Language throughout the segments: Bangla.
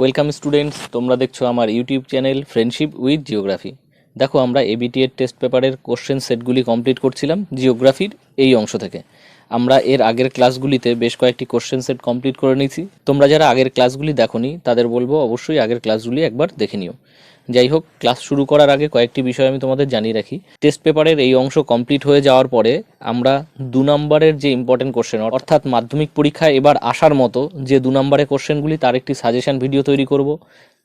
ওয়েলকাম স্টুডেন্টস তোমরা দেখছ আমার YouTube channel friendship with geography দেখো, আমরা এবিটি এর টেস্ট পেপারের কোশ্চেন সেটগুলি কমপ্লিট করছিলাম জিওগ্রাফির এই অংশ থেকে। আমরা এর আগের ক্লাসগুলিতে বেশ কয়েকটি কোশ্চেন সেট কমপ্লিট করে নিয়েছি। তোমরা যারা আগের ক্লাসগুলি দেখোনি, তাদের বলব অবশ্যই আগের ক্লাসগুলি একবার দেখে নিও। যাই হোক ক্লাস শুরু করার আগে কয়েকটি বিষয় আমি তোমাদের জানিয়ে রাখি। টেস্ট পেপারের এই অংশ কমপ্লিট হয়ে যাওয়ার পরে আমরা দু নম্বরের যে ইম্পর্টেন্ট কোশ্চেন অর্থাৎ মাধ্যমিক পরীক্ষায় এবার আসার মতো যে দু নম্বরের কোশ্চেনগুলি তার একটি সাজেশন ভিডিও তৈরি করব।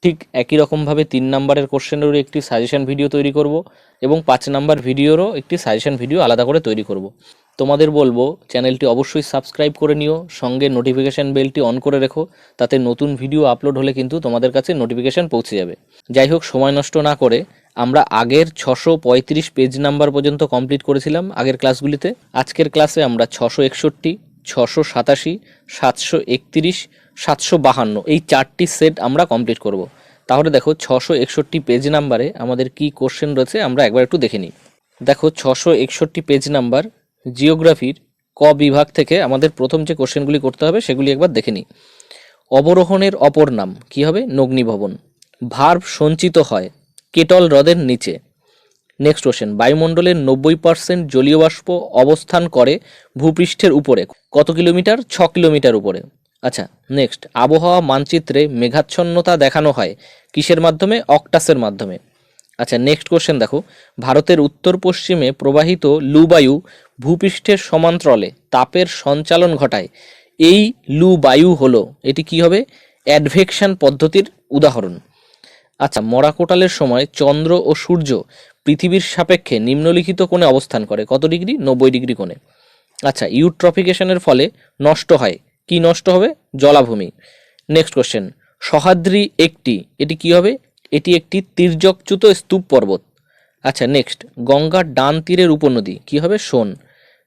ঠিক একই রকমভাবে তিন নম্বরের কোশ্চেনেরও একটি সাজেশন ভিডিও তৈরি করব এবং পাঁচ নাম্বার ভিডিওরও একটি সাজেশন ভিডিও আলাদা করে তৈরি করব। তোমাদের বলব, চ্যানেলটি অবশ্যই সাবস্ক্রাইব করে নিও, সঙ্গে নোটিফিকেশান বেলটি অন করে রেখো, তাতে নতুন ভিডিও আপলোড হলে কিন্তু তোমাদের কাছে নোটিফিকেশান পৌঁছে যাবে। যাই হোক, সময় নষ্ট না করে আমরা আগের ছশো পঁয়ত্রিশ পেজ নাম্বার পর্যন্ত কমপ্লিট করেছিলাম আগের ক্লাসগুলিতে আজকের ক্লাসে আমরা ছশো একষট্টি, ছশো সাতাশি, সাতশো একত্রিশ, সাতশো বাহান্ন এই চারটি সেট আমরা কমপ্লিট করব। তাহলে দেখো, ছশো একষট্টি পেজ নাম্বারে আমাদের কি কোশ্চেন রয়েছে আমরা একবার একটু দেখে নিই। দেখো, ছশো একষট্টি পেজ নাম্বার জিওগ্রাফির ক বিভাগ থেকে আমাদের প্রথম যে কোশ্চেনগুলি করতে হবে, সেগুলি একবার দেখে নিই। অবরোহণের অপর নাম কি হবে? নগ্নিভবন। ভার্ভ সঞ্চিত হয় কেটল হ্রদের নিচে। Next question. বায়ুমণ্ডলের নব্বই পার্সেন্ট জলীয় বাষ্প অবস্থান করে ভূপৃষ্ঠের উপরে। কত কিলোমিটার? ছ কিলোমিটার উপরে। আচ্ছা নেক্সট। আবহাওয়া মানচিত্রে মেঘাচ্ছন্নতা দেখানো হয়। কিসের মাধ্যমে? অক্টাসের মাধ্যমে। আচ্ছা নেক্সট কোশ্চেন দেখো। ভারতের উত্তর পশ্চিমে প্রবাহিত লুবায়ু ভূপৃষ্ঠের সমান্তরালে তাপের সঞ্চালন ঘটায়। এই লু বায়ু হলো, এটি কি হবে? অ্যাডভেকশন পদ্ধতির উদাহরণ। আচ্ছা মরাকোটালের সময় চন্দ্র ও সূর্য পৃথিবীর সাপেক্ষে নিম্নলিখিত কোণে অবস্থান করে। কত ডিগ্রি? নব্বই ডিগ্রি কোণে। আচ্ছা ইউট্রফিকেশনের ফলে নষ্ট হয়। কি নষ্ট হবে? জলাভূমি। নেক্সট কোশ্চেন সহাদ্রি একটি, এটি কি হবে? এটি একটি তির্যকচ্যুত স্তূপ পর্বত। আচ্ছা নেক্সট গঙ্গার ডান তীরের উপনদী, কি হবে? সোন।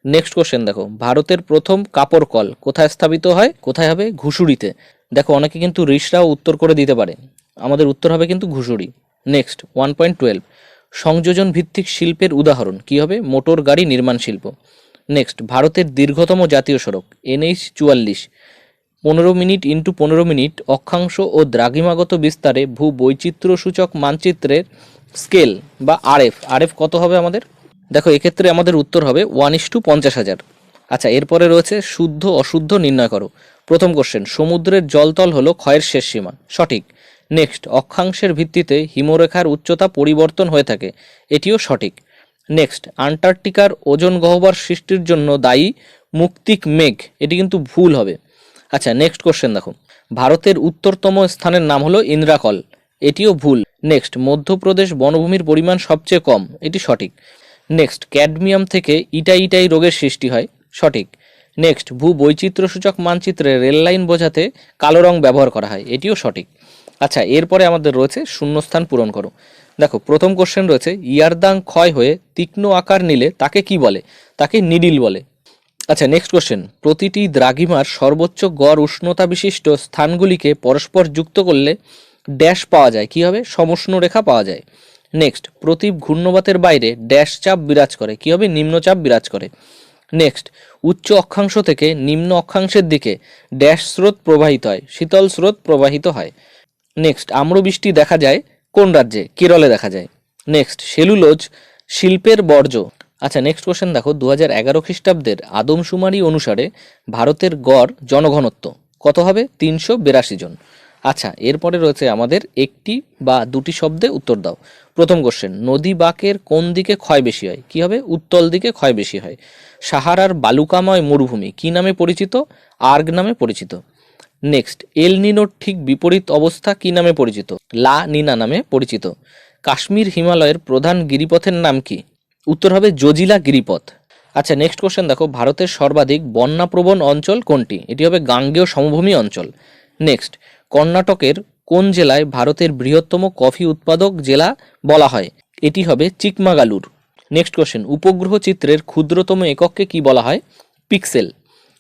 নেক্সট কোশ্চেন দেখো, ভারতের প্রথম কাপড় কল কোথায় স্থাপিত হয়? কোথায় হবে? ঘুষুরিতে দেখো, অনেকে কিন্তু ঋষরাও উত্তর করে দিতে পারে। আমাদের উত্তর হবে কিন্তু ঘুষুরি নেক্সট ওয়ান পয়েন্ট টুয়েলভ সংযোজন ভিত্তিক শিল্পের উদাহরণ, কি হবে? মোটর গাড়ি নির্মাণ শিল্প। নেক্সট ভারতের দীর্ঘতম জাতীয় সড়ক এনএইচ চুয়াল্লিশ। পনেরো মিনিট ইন্টু পনেরো মিনিট অক্ষাংশ ও দ্রাঘিমাগত বিস্তারে ভূ বৈচিত্র্য সূচক মানচিত্রের স্কেল বা আরএফ। আরএফ কত হবে আমাদের? দেখো, এক্ষেত্রে আমাদের উত্তর হবে ওয়ান ইস টু পঞ্চাশ হাজার। আচ্ছা এরপরে রয়েছে শুদ্ধ অশুদ্ধ নির্ণয় করো। প্রথম কোশ্চেন সমুদ্রের জলতল হলো ক্ষয়ের শেষ সীমা। সঠিক। নেক্সট অক্ষাংশের ভিত্তিতে হিমরেখার উচ্চতা পরিবর্তন হয়ে থাকে। এটিও সঠিক। নেক্সট আন্টার্কটিকার ওজন গহ্বর সৃষ্টির জন্য দায়ী মুক্তিক মেঘ। এটি কিন্তু ভুল হবে। আচ্ছা নেক্সট কোশ্চেন দেখো ভারতের উত্তরতম স্থানের নাম হলো ইন্দ্রাকল। এটিও ভুল। নেক্সট মধ্যপ্রদেশ বনভূমির পরিমাণ সবচেয়ে কম। এটি সঠিক। নেক্সট ক্যাডমিয়াম থেকে ইটাই ইটাই রোগের সৃষ্টি হয়। সঠিক। নেক্সট ভূ বৈচিত্র্য সূচক মানচিত্রে রেল লাইন বোঝাতে কালো রং ব্যবহার করা হয়। এটিও সঠিক। আচ্ছা এরপরে আমাদের রয়েছে শূন্যস্থান পূরণ করো। দেখো, প্রথম কোশ্চেন রয়েছে, ইয়ারদাং ক্ষয় হয়ে তীক্ষ্ণ আকার নিলে তাকে কি বলে? তাকে নিডিল বলে। আচ্ছা নেক্সট কোশ্চেন প্রতিটি দ্রাঘিমার সর্বোচ্চ গড় উষ্ণতা বিশিষ্ট স্থানগুলিকে পরস্পর যুক্ত করলে ড্যাশ পাওয়া যায়। কি হবে? সমষ্ণ রেখা পাওয়া যায়। নেক্সট প্রতি ঘূর্ণবাতের বাইরে ড্যাশ চাপ বিরাজ করে। কি হবে? নিম্নচাপ বিরাজ করে। নেক্সট উচ্চ অক্ষাংশ থেকে নিম্ন অক্ষাংশের দিকে ড্যাশ স্রোত প্রবাহিত হয়। শীতল স্রোত প্রবাহিত হয়। নেক্সট আম্রবৃষ্টি দেখা যায় কোন রাজ্যে? কেরলে দেখা যায়। নেক্সট সেলুলোজ শিল্পের বর্জ্য। আচ্ছা নেক্সট কোশ্চেন দেখো দু হাজার এগারো খ্রিস্টাব্দের আদমশুমারি অনুসারে ভারতের গড় জনঘনত্ব কত হবে? তিনশো বিরাশি জন। আচ্ছা এরপরে রয়েছে আমাদের একটি বা দুটি শব্দে উত্তর দাও। প্রথম কোশ্চেন নদী বাঁকের কোন দিকে ক্ষয় বেশি হয়? কি হবে? উত্তল দিকে ক্ষয় বেশি হয়। সাহারার বালুকাময় মরুভূমি কি নামে পরিচিত? আর্গ নামে পরিচিত। নেক্সট এল নিনোর ঠিক বিপরীত অবস্থা কি নামে পরিচিত? লা নিনা নামে পরিচিত। কাশ্মীর হিমালয়ের প্রধান গিরিপথের নাম কি? উত্তর হবে জজিলা গিরিপথ। আচ্ছা নেক্সট কোশ্চেন দেখো, ভারতের সর্বাধিক বন্যাপ্রবণ অঞ্চল কোনটি? এটি হবে গাঙ্গেয় সমভূমি অঞ্চল। নেক্সট কর্ণাটকের কোন জেলায় ভারতের বৃহত্তম কফি উৎপাদক জেলা বলা হয়? এটি হবে চিকমাগালুর। নেক্সট কোশ্চেন উপগ্রহ চিত্রের ক্ষুদ্রতম একককে কি বলা হয়? পিক্সেল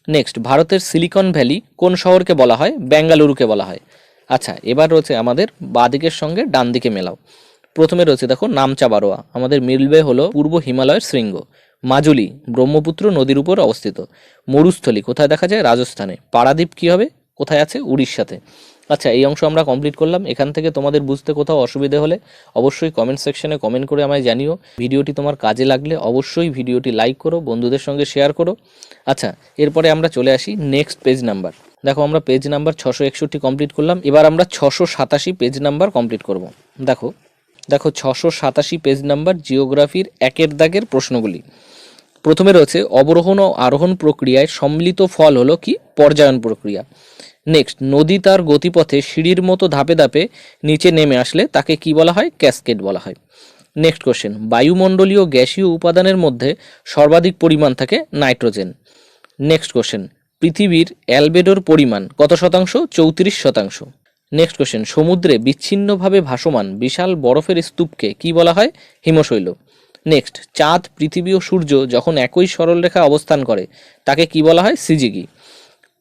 নেক্সট ভারতের সিলিকন ভ্যালি কোন শহরকে বলা হয়? বেঙ্গালুরুকে বলা হয়। আচ্ছা এবার রয়েছে আমাদের বাদিকের সঙ্গে ডান দিকে মেলাও। প্রথমে রয়েছে, দেখো, নামচা বারোয়া। আমাদের মিলবে হলো পূর্ব হিমালয়ের শৃঙ্গ। মাজুলি, ব্রহ্মপুত্র নদীর উপর অবস্থিত। মরুস্থলী, কোথায় দেখা যায়? রাজস্থানে। পারাদ্বীপ কি হবে? কোথায় আছে? উড়িষ্যাতে। আচ্ছা এই অংশ আমরা কমপ্লিট করলাম। এখান থেকে তোমাদের বুঝতে কোথাও অসুবিধে হলে অবশ্যই কমেন্ট সেকশনে কমেন্ট করে আমায় জানিও। ভিডিওটি তোমার কাজে লাগলে অবশ্যই ভিডিওটি লাইক করো, বন্ধুদের সঙ্গে শেয়ার করো। আচ্ছা এরপরে আমরা চলে আসি নেক্সট পেজ নাম্বার দেখো, আমরা পেজ নাম্বার ছশো একষট্টি কমপ্লিট করলাম। এবার আমরা ছশো সাতাশি পেজ নাম্বার কমপ্লিট করব। দেখো দেখো, ছশো সাতাশি পেজ নাম্বার জিওগ্রাফির একের দাগের প্রশ্নগুলি। প্রথমে রয়েছে, অবরোহণ ও আরোহণ প্রক্রিয়ায় সম্মিলিত ফল হলো কি? পর্যায়ন প্রক্রিয়া। নেক্সট নদী তার গতিপথে সিঁড়ির মতো ধাপে ধাপে নিচে নেমে আসলে তাকে কি বলা হয়? ক্যাসকেড বলা হয়। নেক্সট কোশ্চেন বায়ুমণ্ডলীয় গ্যাসীয় উপাদানের মধ্যে সর্বাধিক পরিমাণ থাকে নাইট্রোজেন। নেক্সট কোশ্চেন পৃথিবীর অ্যালবেডোর পরিমাণ কত শতাংশ? চৌত্রিশ শতাংশ। নেক্সট কোশ্চেন সমুদ্রে বিচ্ছিন্নভাবে ভাসমান বিশাল বরফের স্তূপকে কি বলা হয়? হিমশৈল। নেক্সট চাঁদ, পৃথিবী ও সূর্য যখন একই সরলরেখা অবস্থান করে, তাকে কি বলা হয়? সিজিগি।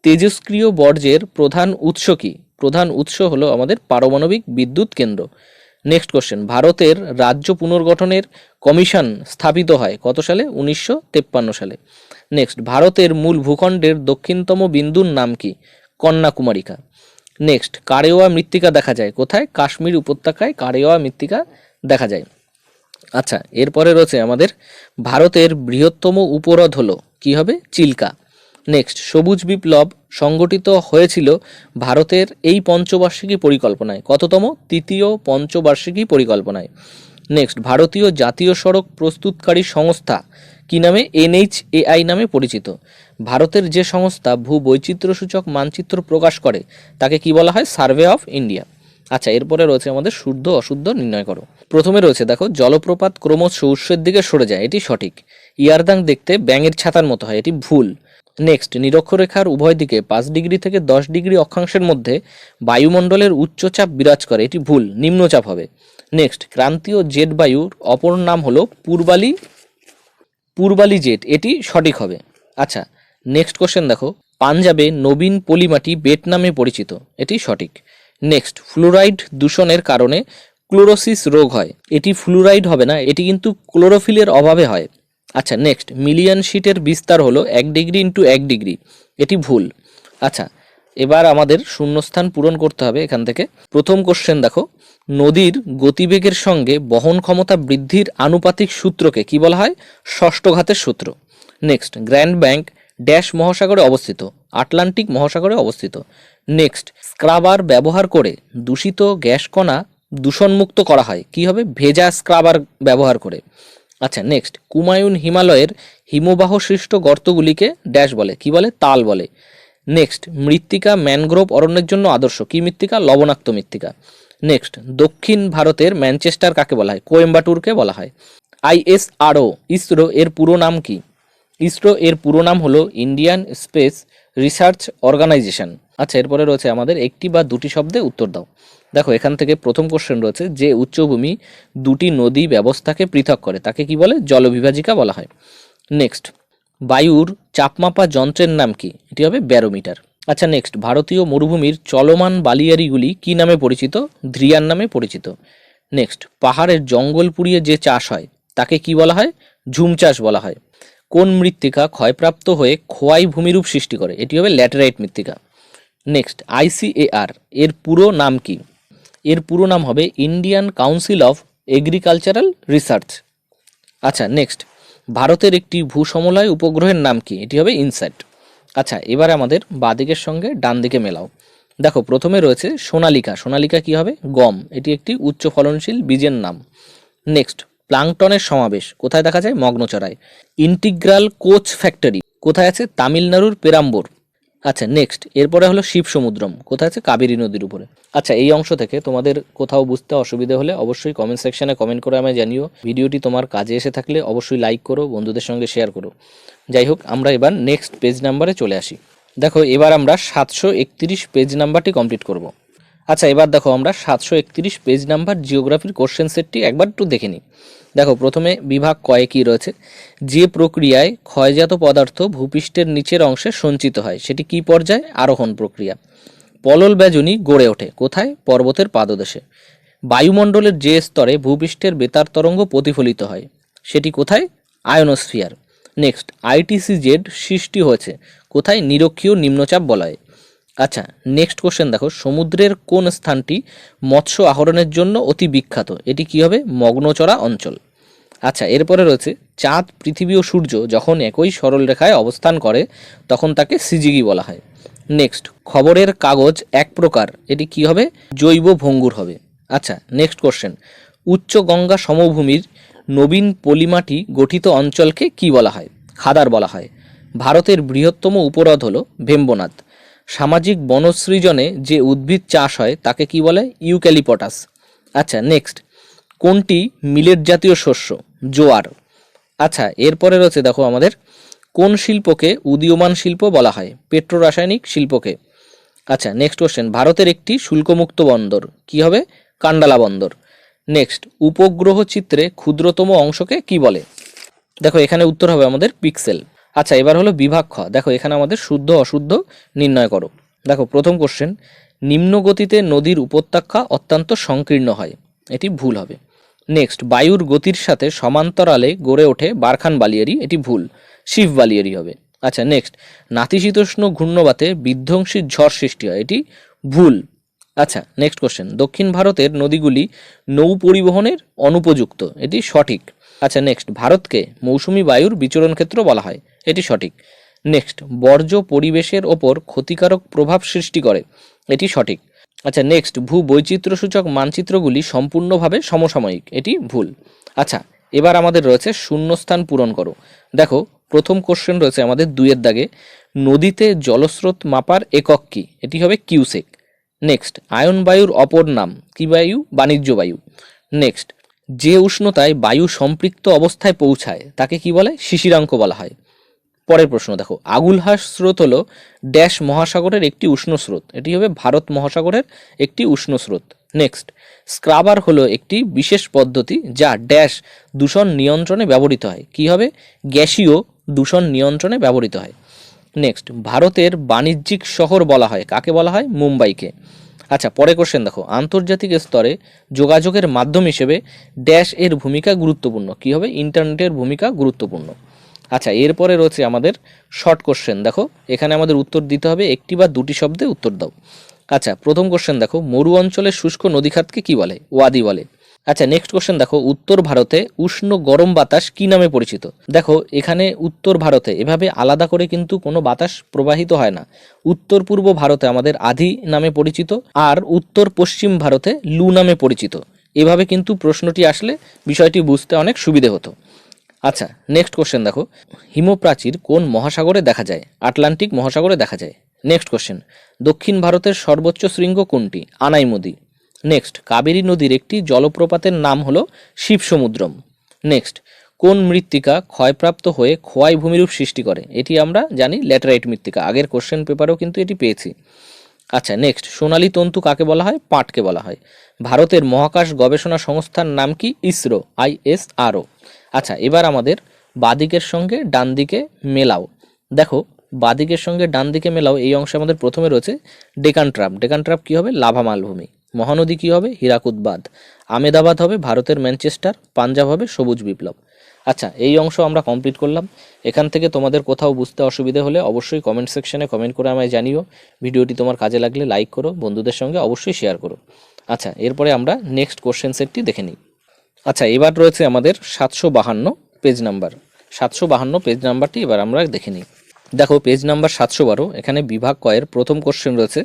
তেজস্ক্রিয় বর্জ্যের প্রধান উৎস কি? প্রধান উৎস হলো আমাদের পারমাণবিক বিদ্যুৎ কেন্দ্র। নেক্সট কোশ্চেন ভারতের রাজ্য পুনর্গঠনের কমিশন স্থাপিত হয় কত সালে? উনিশশো সালে। নেক্সট ভারতের মূল ভূখণ্ডের দক্ষিণতম বিন্দুর নাম কি? কন্যাকুমারিকা। নেক্সট কারেওয়া মৃত্তিকা দেখা যায়। কোথায়? কাশ্মীর উপত্যকায় কারেওয়া মৃত্তিকা দেখা যায়। আচ্ছা এরপরে রয়েছে আমাদের ভারতের বৃহত্তম উপহ্রদ হলো, কি হবে? চিল্কা। নেক্সট সবুজ বিপ্লব সংগঠিত হয়েছিল ভারতের এই পঞ্চবার্ষিকী পরিকল্পনায়। কততম? তৃতীয় পঞ্চবার্ষিকী পরিকল্পনায়। নেক্সট ভারতীয় জাতীয় সড়ক প্রস্তুতকারী সংস্থা কি নামে? এনএইচএআই নামে পরিচিত। ভারতের যে সংস্থা ভূ বৈচিত্র্যসূচক মানচিত্র প্রকাশ করে, তাকে কি বলা হয়? Survey of India. আচ্ছা এরপরে রয়েছে আমাদের শুদ্ধ অশুদ্ধ নির্ণয় করো। প্রথমে রয়েছে, দেখো, জলপ্রপাত ক্রমশ উৎসের দিকে সরে যায়, এটি সঠিক। ইয়ারদাং দেখতে ব্যাঙের ছাতার মতো হয়, এটি ভুল। নেক্সট, নিরক্ষরেখার উভয় দিকে পাঁচ ডিগ্রি থেকে দশ ডিগ্রি অক্ষাংশের মধ্যে বায়ুমণ্ডলের উচ্চচাপ বিরাজ করে, এটি ভুল, নিম্নচাপ হবে। নেক্সট, ক্রান্তীয় জেট বায়ুর অপর নাম হলো পূর্বালি পূর্বালি জেট, এটি সঠিক হবে। আচ্ছা নেক্সট কোশ্চেন দেখো। পাঞ্জাবে নবীন পলিমাটি বেট নামে পরিচিত, এটি সঠিক। নেক্সট ফ্লুরাইড দূষণের কারণে ক্লোরোসিস রোগ হয়, এটি ফ্লুরাইড হবে না, এটি কিন্তু ক্লোরোফিলের অভাবে হয়। আচ্ছা নেক্সট মিলিয়ন শিটের বিস্তার হলো এক ডিগ্রি ইন্টু এক ডিগ্রি এটি ভুল। আচ্ছা এবার আমাদের শূন্যস্থান পূরণ করতে হবে এখান থেকে। প্রথম কোশ্চেন দেখো, নদীর গতিবেগের সঙ্গে বহন ক্ষমতা বৃদ্ধির আনুপাতিক সূত্রকে কি বলা হয়? ষষ্ঠ ঘাতের সূত্র। নেক্সট গ্র্যান্ড ব্যাংক ড্যাশ মহাসাগরে অবস্থিত আটলান্টিক মহাসাগরে অবস্থিত। নেক্সট স্ক্রাবার ব্যবহার করে দূষিত গ্যাস কণা দূষণমুক্ত করা হয়, কি হবে? ভেজা স্ক্রাবার ব্যবহার করে। আচ্ছা নেক্সট কুমায়ুন হিমালয়ের হিমবাহ সৃষ্ট গর্তগুলিকে ড্যাশ বলে, কি বলে? তাল বলে। নেক্সট মৃত্তিকা ম্যানগ্রোভ অরণ্যের জন্য আদর্শ। কি মৃত্তিকা? লবণাক্ত মৃত্তিকা। নেক্সট দক্ষিণ ভারতের ম্যানচেস্টার কাকে বলা হয়? কোয়েম্বাটুরকে বলা হয়। আইএসআরও, ইসরো এর পুরো নাম কি? ইসরো এর পুরো নাম হলো ইন্ডিয়ান স্পেস রিসার্চ অর্গানাইজেশন। আচ্ছা এরপরে রয়েছে আমাদের একটি বা দুটি শব্দে উত্তর দাও। দেখো, এখান থেকে প্রথম কোশ্চেন রয়েছে যে উচ্চভূমি দুটি নদী ব্যবস্থাকে পৃথক করে। তাকে কি বলে? জলবিভাজিকা বলা হয়। নেক্সট বায়ুর চাপমাপা যন্ত্রের নাম কি? এটি হবে ব্যারোমিটার। আচ্ছা নেক্সট ভারতীয় মরুভূমির চলমান বালিয়ারিগুলি কি নামে পরিচিত? ধ্রিয়ার নামে পরিচিত। নেক্সট পাহাড়ের জঙ্গল পুড়িয়ে যে চাষ হয়, তাকে কি বলা হয়? ঝুম চাষ বলা হয়। কোন মৃত্তিকা ক্ষয়প্রাপ্ত হয়ে খোয়াই ভূমিরূপ সৃষ্টি করে? এটি হবে ল্যাটেরাইট মৃত্তিকা। নেক্সট আইসিএআর এর পুরো নাম কি? এর পুরো নাম হবে Indian council of agricultural research. আচ্ছা নেক্সট ভারতের একটি ভূসমলয় উপগ্রহের নাম কি? এটি হবে ইনস্যাট আচ্ছা এবার আমাদের বাদিকের সঙ্গে ডান দিকে মেলাও। দেখো, প্রথমে রয়েছে সোনালিকা। সোনালিকা কি হবে? গম। এটি একটি উচ্চ ফলনশীল বীজের নাম। নেক্সট, প্লাংটনের সমাবেশ। কোথায় দেখা যায়? মগ্নচড়ায় ইন্টিগ্রাল কোচ ফ্যাক্টরি। কোথায় আছে? তামিলনাড়ুর পেরাম্বুর। আচ্ছা নেক্সট এরপরে হলো শিব সমুদ্রম কোথায় আছে? কাবেরী নদীর উপরে। আচ্ছা এই অংশ থেকে তোমাদের কোথাও বুঝতে অসুবিধা হলে অবশ্যই কমেন্ট সেকশনে কমেন্ট করে আমায় জানিও। ভিডিওটি তোমার কাজে এসে থাকলে অবশ্যই লাইক করো, বন্ধুদের সঙ্গে শেয়ার করো। যাই হোক, আমরা এবার নেক্সট পেজ নাম্বারে চলে আসি। দেখো, এবার আমরা সাতশো একত্রিশ পেজ নাম্বারটি কমপ্লিট করব। আচ্ছা এবার দেখো আমরা সাতশো একত্রিশ পেজ নাম্বার জিওগ্রাফির কোশ্চেন সেটটি একবার একটু দেখে নিই। দেখো, প্রথমে বিভাগ কয়ে কী রয়েছে? যে প্রক্রিয়ায় ক্ষয়জাত পদার্থ ভূপৃষ্ঠের নিচের অংশে সঞ্চিত হয়, সেটি কি পর্যায়ে? আরোহণ প্রক্রিয়া। পলল ব্যজনী গড়ে ওঠে, কোথায়? পর্বতের পাদদেশে। বায়ুমণ্ডলের যে স্তরে ভূপৃষ্ঠের বেতার তরঙ্গ প্রতিফলিত হয়, সেটি কোথায়? আয়নোস্ফিয়ার নেক্সট আইটিসি জেড সৃষ্টি হয়েছে, কোথায়? নিরক্ষীয় নিম্নচাপ বলয়ে। আচ্ছা নেক্সট কোশ্চেন দেখো, সমুদ্রের কোন স্থানটি মৎস্য আহরণের জন্য অতি বিখ্যাত? এটি কি হবে? মগ্নচড়া অঞ্চল। আচ্ছা এরপরে রয়েছে, চাঁদ, পৃথিবী ও সূর্য যখন একই সরলরেখায় অবস্থান করে, তখন তাকে সিজিগি বলা হয়। নেক্সট খবরের কাগজ এক প্রকার, এটি কি হবে? জৈব ভঙ্গুর হবে। আচ্ছা নেক্সট কোশ্চেন উচ্চ গঙ্গা সমভূমির নবীন পলিমাটি গঠিত অঞ্চলকে কি বলা হয়? খাদার বলা হয়। ভারতের বৃহত্তম উপহ্রদ হল ভেম্বনাথ। সামাজিক বনসৃজনে যে উদ্ভিদ চাষ হয়, তাকে কি বলে? ইউক্যালিপটাস। আচ্ছা নেক্সট কোনটি মিলেট জাতীয় শস্য? জোয়ার। আচ্ছা এরপরে রয়েছে দেখো আমাদের, কোন শিল্পকে উদীয়মান শিল্প বলা হয়? পেট্রোরাসায়নিক শিল্পকে। আচ্ছা নেক্সট কোশ্চেন ভারতের একটি শুল্কমুক্ত বন্দর। কি হবে? কান্ডালা বন্দর। নেক্সট উপগ্রহ চিত্রে ক্ষুদ্রতম অংশকে কি বলে? দেখো, এখানে উত্তর হবে আমাদের পিক্সেল। আচ্ছা এবার হলো বিভাগ খ। দেখো, এখানে আমাদের শুদ্ধ, অশুদ্ধ নির্ণয় করো। দেখো, প্রথম কোশ্চেন নিম্ন গতিতে নদীর উপত্যকা অত্যন্ত সংকীর্ণ হয়। এটি ভুল হবে। নেক্সট বায়ুর গতির সাথে সমান্তরালে গড়ে ওঠে বারখান বালিয়ারি এটি ভুল। শিব বালিয়ারি হবে। আচ্ছা নেক্সট নাতিশীতোষ্ণ ঘূর্ণবাতে বিধ্বংসী ঝড় সৃষ্টি হয়, এটি ভুল। আচ্ছা নেক্সট কোশ্চেন দক্ষিণ ভারতের নদীগুলি নৌ পরিবহনের অনুপযুক্ত, এটি সঠিক। আচ্ছা নেক্সট ভারতকে মৌসুমি বায়ুর বিচরণ ক্ষেত্র বলা হয়। এটি সঠিক। নেক্সট বর্জ্য পরিবেশের ওপর ক্ষতিকারক প্রভাব সৃষ্টি করে। এটি সঠিক। আচ্ছা নেক্সট ভূ বৈচিত্র্যসূচক মানচিত্রগুলি সম্পূর্ণভাবে সমসাময়িক। এটি ভুল। আচ্ছা এবার আমাদের রয়েছে শূন্যস্থান পূরণ করো। দেখো, প্রথম কোশ্চেন রয়েছে আমাদের দুইয়ের দাগে। নদীতে জলস্রোত মাপার একক কি? এটি হবে কিউসেক। নেক্সট আয়ন বায়ুর অপর নাম কি বায়ু? বাণিজ্য বায়ু। নেক্সট যে উষ্ণতায় বায়ু সম্পৃক্ত অবস্থায় পৌঁছায়, তাকে কি বলে? শিশিরাঙ্ক বলা হয়। পরের প্রশ্ন, দেখো আগুলহাস স্রোত হলো ড্যাশ মহাসাগরের একটি উষ্ণ স্রোত। এটি হবে ভারত মহাসাগরের একটি উষ্ণ স্রোত। নেক্সট, স্ক্রাবার হলো একটি বিশেষ পদ্ধতি যা ড্যাশ দূষণ নিয়ন্ত্রণে ব্যবহৃত হয়। কি হবে? গ্যাসীয় দূষণ নিয়ন্ত্রণে ব্যবহৃত হয়। নেক্সট, ভারতের বাণিজ্যিক শহর বলা হয়। কাকে বলা হয়? মুম্বাইকে। আচ্ছা পরে কোশ্চেন দেখো। আন্তর্জাতিক স্তরে যোগাযোগের মাধ্যম হিসেবে ড্যাশ এর ভূমিকা গুরুত্বপূর্ণ। কি হবে? ইন্টারনেটের ভূমিকা গুরুত্বপূর্ণ। আচ্ছা এরপরে রয়েছে আমাদের শর্ট কোশ্চেন দেখো। এখানে আমাদের উত্তর দিতে হবে, একটি বা দুটি শব্দে উত্তর দাও। আচ্ছা প্রথম কোশ্চেন দেখো। মরু অঞ্চলের শুষ্ক নদীখাতকে কি বলে? ওয়াদি বলে। আচ্ছা নেক্সট কোশ্চেন দেখো, উত্তর ভারতে উষ্ণ গরম বাতাস কি নামে পরিচিত? দেখো, এখানে উত্তর ভারতে এভাবে আলাদা করে কিন্তু কোনো বাতাস প্রবাহিত হয় না। উত্তর পূর্ব ভারতে আমাদের আধি নামে পরিচিত আর উত্তর পশ্চিম ভারতে লু নামে পরিচিত। এভাবে কিন্তু প্রশ্নটি আসলে বিষয়টি বুঝতে অনেক সুবিধে হতো। আচ্ছা নেক্সট কোশ্চেন দেখো, হিমপ্রাচীর কোন মহাসাগরে দেখা যায়? আটলান্টিক মহাসাগরে দেখা যায়। নেক্সট কোশ্চেন দক্ষিণ ভারতের সর্বোচ্চ শৃঙ্গ কোনটি? আনাইমদি। নেক্সট কাবেরী নদীর একটি জলপ্রপাতের নাম হলো শিবসমুদ্রম। নেক্সট কোন মৃত্তিকা ক্ষয়প্রাপ্ত হয়ে খোয়াই ভূমিরূপ সৃষ্টি করে? এটি আমরা জানি ল্যাটেরাইট মৃত্তিকা। আগের কোশ্চেন পেপারেও কিন্তু এটি পেয়েছি। আচ্ছা নেক্সট সোনালী তন্তু কাকে বলা হয়? পাটকে বলা হয়। ভারতের মহাকাশ গবেষণা সংস্থার নাম কি? ইসরো, আইএসআরও। আচ্ছা এবার আমাদের বাদিকের সঙ্গে ডান দিকে মেলাও। দেখো, বাদিকের সঙ্গে ডান দিকে মেলাও, এই অংশে আমাদের প্রথমে রয়েছে ডেকান ট্রাপ ডেকান ট্রাপ কী হবে? লাভা মালভূমি মহানদী কী হবে? হীরাকুদ বাঁধ। আমেদাবাদ হবে ভারতের ম্যানচেস্টার, পাঞ্জাব হবে সবুজ বিপ্লব। আচ্ছা এই অংশ আমরা কমপ্লিট করলাম। এখান থেকে তোমাদের কোথাও বুঝতে অসুবিধে হলে অবশ্যই কমেন্ট সেকশনে কমেন্ট করে আমায় জানিও। ভিডিওটি তোমার কাজে লাগলে লাইক করো, বন্ধুদের সঙ্গে অবশ্যই শেয়ার করো। আচ্ছা এরপরে আমরা নেক্সট কোশ্চেন সেটটি দেখে নিই। আচ্ছা এবার রয়েছে আমাদের সাতশো বাহান্ন পেজ নাম্বার সাতশো বাহান্ন পেজ নাম্বারটি এবার আমরা দেখে নিই। দেখো পেজ নাম্বার সাতশো বারো, এখানে বিভাগ কয়ের প্রথম কোশ্চেন রয়েছে।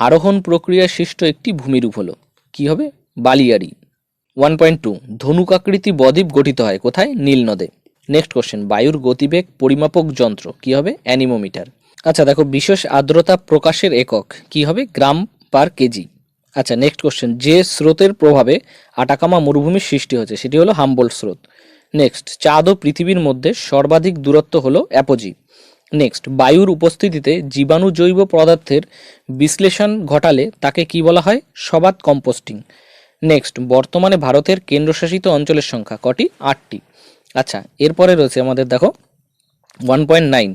আরোহণ প্রক্রিয়া সৃষ্ট একটি ভূমিরূপ হলো। কি হবে? বালিয়াড়ি ওয়ান পয়েন্ট টু ধনুকাকৃতি বদ্বীপ গঠিত হয় কোথায়? নীল নদে। নেক্সট কোশ্চেন বায়ুর গতিবেগ পরিমাপক যন্ত্র, কি হবে? অ্যানিমোমিটার। আচ্ছা দেখো, বিশেষ আর্দ্রতা প্রকাশের একক, কি হবে? Gram per KG. আচ্ছা নেক্সট কোশ্চেন যে স্রোতের প্রভাবে আটাকামা মরুভূমির সৃষ্টি হচ্ছে সেটি হলো হাম্বোল্ট স্রোত। নেক্সট চাঁদ ও পৃথিবীর মধ্যে সর্বাধিক দূরত্ব হলো অ্যাপোজি। নেক্সট বায়ুর উপস্থিতিতে জীবাণু জৈব পদার্থের বিশ্লেষণ ঘটালে তাকে কি বলা হয়? সবাত কম্পোস্টিং। নেক্সট বর্তমানে ভারতের কেন্দ্রশাসিত অঞ্চলের সংখ্যা কটি? আটটি। আচ্ছা এরপরে রয়েছে আমাদের দেখো ওয়ান পয়েন্ট নাইন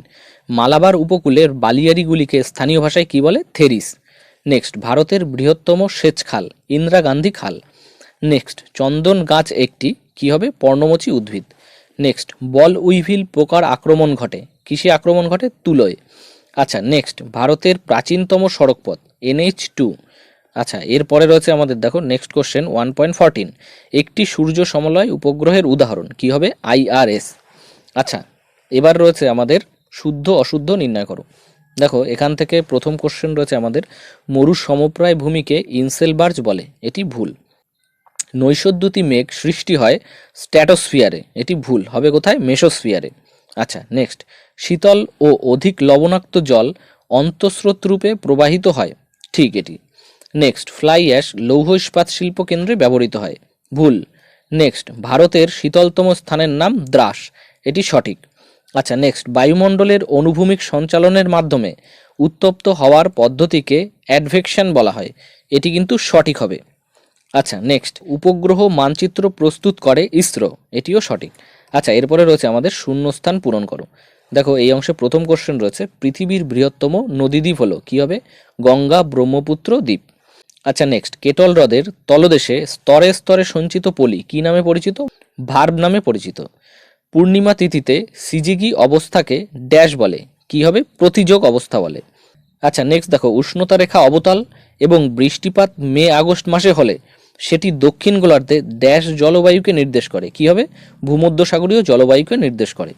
মালাবার উপকূলের বালিয়ারিগুলিকে স্থানীয় ভাষায় কি বলে? থেরিস নেক্সট ভারতের বৃহত্তম সেচ খাল, ইন্দিরা গান্ধী খাল। নেক্সট চন্দন গাছ একটি, কি হবে? পর্ণমোচী উদ্ভিদ। নেক্সট বল উইভিল পোকার আক্রমণ ঘটে। কিসে আক্রমণ ঘটে? তুলোয়। আচ্ছা নেক্সট ভারতের প্রাচীনতম সড়কপথ এনএইচ টু আচ্ছা এরপরে রয়েছে আমাদের, দেখো next question one point fourteen একটি সূর্য সমলয় উপগ্রহের উদাহরণ, কি হবে? আইআরএস আচ্ছা এবার রয়েছে আমাদের, শুদ্ধ, অশুদ্ধ নির্ণয় করো। দেখো, এখান থেকে প্রথম কোশ্চেন রয়েছে আমাদের মরু সমপ্রায় ভূমিকে ইনসেলবার্জ বলে, এটি ভুল। নৈশদ্যুতি মেঘ সৃষ্টি হয় স্ট্যাটোস্ফিয়ারে, এটি ভুল, হবে কোথায়? মেসোস্ফিয়ারে। আচ্ছা নেক্সট শীতল ও অধিক লবণাক্ত জল অন্তঃস্রোত রূপে প্রবাহিত হয়। ঠিক এটি। নেক্সট ফ্লাই অ্যাশ লৌহ ইস্পাত শিল্প কেন্দ্রে ব্যবহৃত হয়। ভুল। নেক্সট ভারতের শীতলতম স্থানের নাম দ্রাস। এটি সঠিক। আচ্ছা নেক্সট বায়ুমণ্ডলের অনুভূমিক সঞ্চালনের মাধ্যমে উত্তপ্ত হওয়ার পদ্ধতিকে অ্যাডভেকশন বলা হয়। এটি কিন্তু সঠিক হবে। আচ্ছা নেক্সট উপগ্রহ মানচিত্র প্রস্তুত করে ইসরো। এটিও সঠিক। আচ্ছা এরপরে রয়েছে আমাদের শূন্যস্থান পূরণ করো। দেখো, এই অংশে প্রথম কোশ্চেন রয়েছে, পৃথিবীর বৃহত্তম নদীদ্বীপ হলো কী হবে? গঙ্গা, ব্রহ্মপুত্র, দ্বীপ। আচ্ছা নেক্সট কেটল হ্রদের তলদেশে স্তরে স্তরে সঞ্চিত পলি কী নামে পরিচিত? ভার্ব নামে পরিচিত। পূর্ণিমা তিথিতে সিজিগি অবস্থাকে ড্যাশ বলে, কি হবে? প্রতিযোগ অবস্থা বলে। আচ্ছা নেক্সট দেখো উষ্ণতা রেখা অবতাল এবং বৃষ্টিপাত মে আগস্ট মাসে হলে সেটি দক্ষিণ গোলার্ধে ড্যাশ জলবায়ুকে নির্দেশ করে। কি হবে? ভূমধ্যসাগরীয় জলবায়ুকে নির্দেশ করে।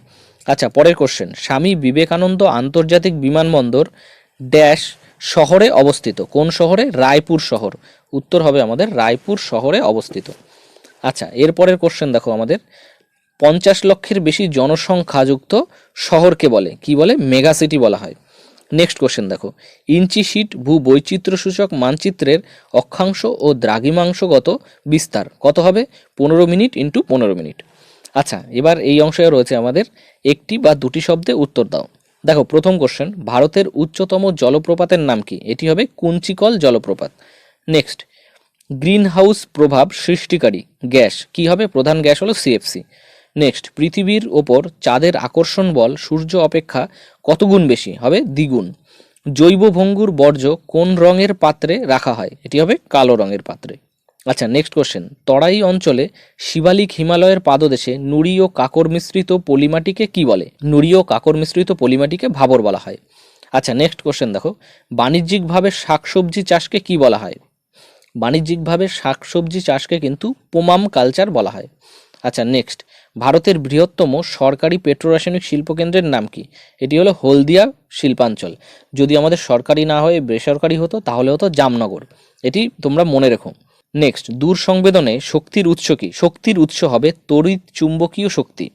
আচ্ছা পরের কোশ্চেন স্বামী বিবেকানন্দ আন্তর্জাতিক বিমানবন্দর ড্যাশ শহরে অবস্থিত। কোন শহরে? রায়পুর শহর। উত্তর হবে আমাদের রায়পুর শহরে অবস্থিত। আচ্ছা এরপরের কোশ্চেন দেখো আমাদের। পঞ্চাশ লক্ষের বেশি জনসংখ্যাযুক্ত শহরকে বলে। কি বলে? মেগা সিটি বলা হয়। নেক্সট কোশ্চেন দেখো। ইঞ্চি শিট ভূ বৈচিত্র্যসূচক মানচিত্রের অক্ষাংশ ও দ্রাঘিমাংশগত বিস্তার। কত হবে? পনেরো মিনিট ইন্টু পনেরো মিনিট। আচ্ছা এবার এই অংশে রয়েছে আমাদের একটি বা দুটি শব্দে উত্তর দাও। দেখো, প্রথম কোশ্চেন ভারতের উচ্চতম জলপ্রপাতের নাম কি? এটি হবে কুঞ্চিকল জলপ্রপাত। নেক্সট গ্রিন হাউস প্রভাব সৃষ্টিকারী গ্যাস। কি হবে? প্রধান গ্যাস হলো সিএফসি নেক্সট পৃথিবীর ওপর চাঁদের আকর্ষণ বল সূর্য অপেক্ষা কতগুণ বেশি? হবে দ্বিগুণ। জৈব ভঙ্গুর বর্জ্য কোন রঙের পাত্রে রাখা হয়? এটি হবে কালো রঙের পাত্রে। আচ্ছা নেক্সট কোশ্চেন তরাই অঞ্চলে শিবালিক হিমালয়ের পাদদেশে নুড়ি ও কাকর মিশ্রিত পলিমাটিকে কি বলে? নুড়ি ও কাকর মিশ্রিত পলিমাটিকে ভাবর বলা হয়। আচ্ছা নেক্সট কোশ্চেন দেখো। বাণিজ্যিকভাবে শাকসবজি চাষকে কি বলা হয়? বাণিজ্যিকভাবে শাকসবজি চাষকে কিন্তু পোমাম কালচার বলা হয়। আচ্ছা নেক্সট ভারতের বৃহত্তম সরকারি পেট্রোরাসায়নিক শিল্পকেন্দ্রের নাম কি? এটি হলো হলদিয়া শিল্পাঞ্চল। যদি আমাদের সরকারি না হয়ে বেসরকারি হতো, তাহলে হতো জামনগর। এটি তোমরা মনে রেখো। নেক্সট দূর সংবেদনে শক্তির উৎস কি? শক্তির উৎস হবে তড়িৎ চুম্বকীয় শক্তি।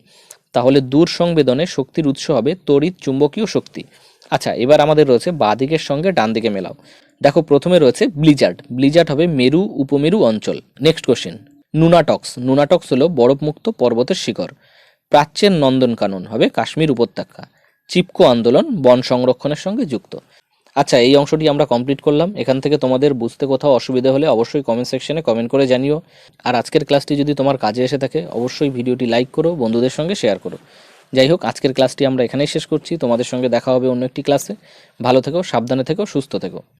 তাহলে দূর সংবেদনে শক্তির উৎস হবে তড়িৎ চুম্বকীয় শক্তি। আচ্ছা এবার আমাদের রয়েছে বাঁ দিকের সঙ্গে ডান দিকে মেলাও। দেখো, প্রথমে রয়েছে ব্লিজার্ড। ব্লিজার্ড হবে মেরু, উপমেরু অঞ্চল। নেক্সট কোশ্চেন নুনাটক্স নুনাটক্স হলো বরফমুক্ত পর্বতের শিখর। প্রাচ্যের নন্দনকানন হবে কাশ্মীর উপত্যকা। চিপকো আন্দোলন বন সংরক্ষণের সঙ্গে যুক্ত। আচ্ছা এই অংশটি আমরা কমপ্লিট করলাম। এখান থেকে তোমাদের বুঝতে কোথাও অসুবিধা হলে অবশ্যই কমেন্ট সেকশনে কমেন্ট করে জানিও। আর আজকের ক্লাসটি যদি তোমার কাজে এসে থাকে, অবশ্যই ভিডিওটি লাইক করো, বন্ধুদের সঙ্গে শেয়ার করো। যাই হোক, আজকের ক্লাসটি আমরা এখানেই শেষ করছি। তোমাদের সঙ্গে দেখা হবে অন্য একটি ক্লাসে ভালো থেকো, সাবধানে থেকো, সুস্থ থেকো।